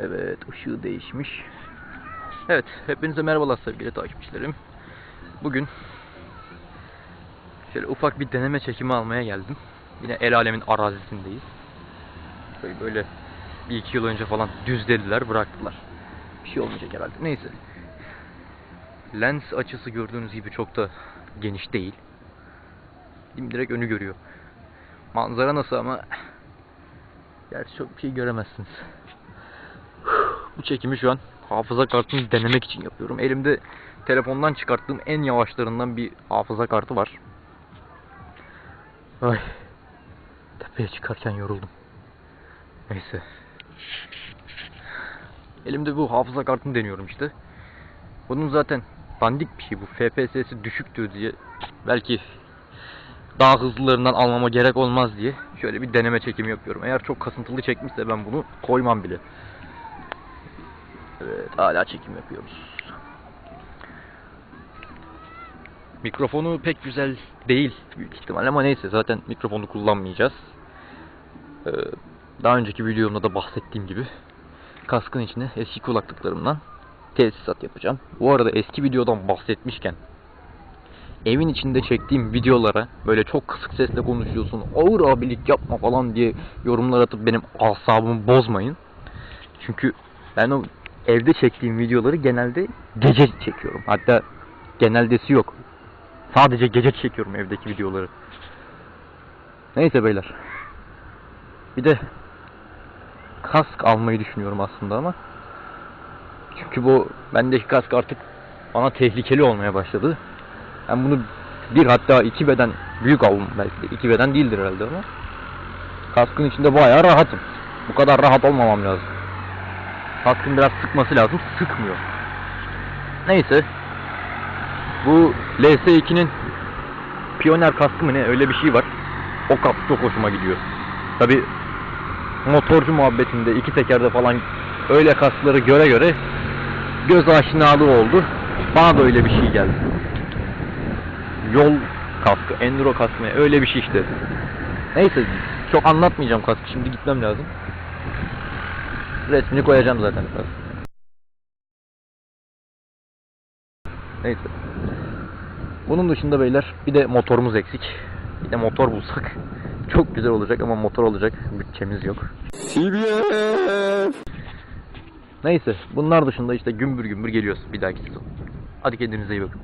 Evet ışığı değişmiş. Evet hepinize merhabalar sevgili takipçilerim. Bugün şöyle ufak bir deneme çekimi almaya geldim. Yine el alemin arazisindeyiz. Böyle, böyle bir iki yıl önce falan düzlediler bıraktılar. Bir şey olmayacak herhalde. Neyse. Lens açısı gördüğünüz gibi çok da geniş değil. Direkt önü görüyor. Manzara nasıl ama Gerçi çok bir şey göremezsiniz. Bu çekimi şu an hafıza kartını denemek için yapıyorum. Elimde telefondan çıkarttığım en yavaşlarından bir hafıza kartı var. Ay. Tepeye çıkarken yoruldum. Neyse. Elimde bu hafıza kartını deniyorum işte. Bunun zaten dandik bir şey bu. FPS'si düşüktür diye belki daha hızlılarından almama gerek olmaz diye şöyle bir deneme çekimi yapıyorum. Eğer çok kasıntılı çekmişse ben bunu koymam bile. Evet hala çekim yapıyoruz. Mikrofonu pek güzel değil büyük ihtimal ama neyse zaten mikrofonu kullanmayacağız. Ee, daha önceki videomda da bahsettiğim gibi kaskın içine eski kulaklıklarımdan tesisat yapacağım. Bu arada eski videodan bahsetmişken evin içinde çektiğim videolara böyle çok kısık sesle konuşuyorsun, ağır abilik yapma falan diye yorumlar atıp benim asabımı bozmayın. Çünkü ben o evde çektiğim videoları genelde gece çekiyorum. Hatta geneldesi yok. Sadece gece çekiyorum evdeki videoları. Neyse beyler. Bir de kask almayı düşünüyorum aslında ama çünkü bu bendeki kask artık bana tehlikeli olmaya başladı. Ben bunu bir hatta iki beden büyük aldım belki iki beden değildir herhalde ama kaskın içinde bayağı rahatım. Bu kadar rahat olmamam lazım. Kaskın biraz sıkması lazım. Sıkmıyor. Neyse. Bu LS2'nin Pioneer kaskı mı ne öyle bir şey var. O kask çok hoşuma gidiyor. Tabi motorcu muhabbetinde iki tekerde falan öyle kaskları göre göre göz aşinalığı oldu. Bana da öyle bir şey geldi yol kaskı, enduro kaskı öyle bir şey işte. Neyse çok anlatmayacağım kaskı şimdi gitmem lazım. Resmini koyacağım zaten. Neyse. Bunun dışında beyler bir de motorumuz eksik. Bir de motor bulsak çok güzel olacak ama motor olacak bütçemiz yok. Neyse bunlar dışında işte gümbür gümbür geliyoruz bir dahaki sezon. Hadi kendinize iyi bakın.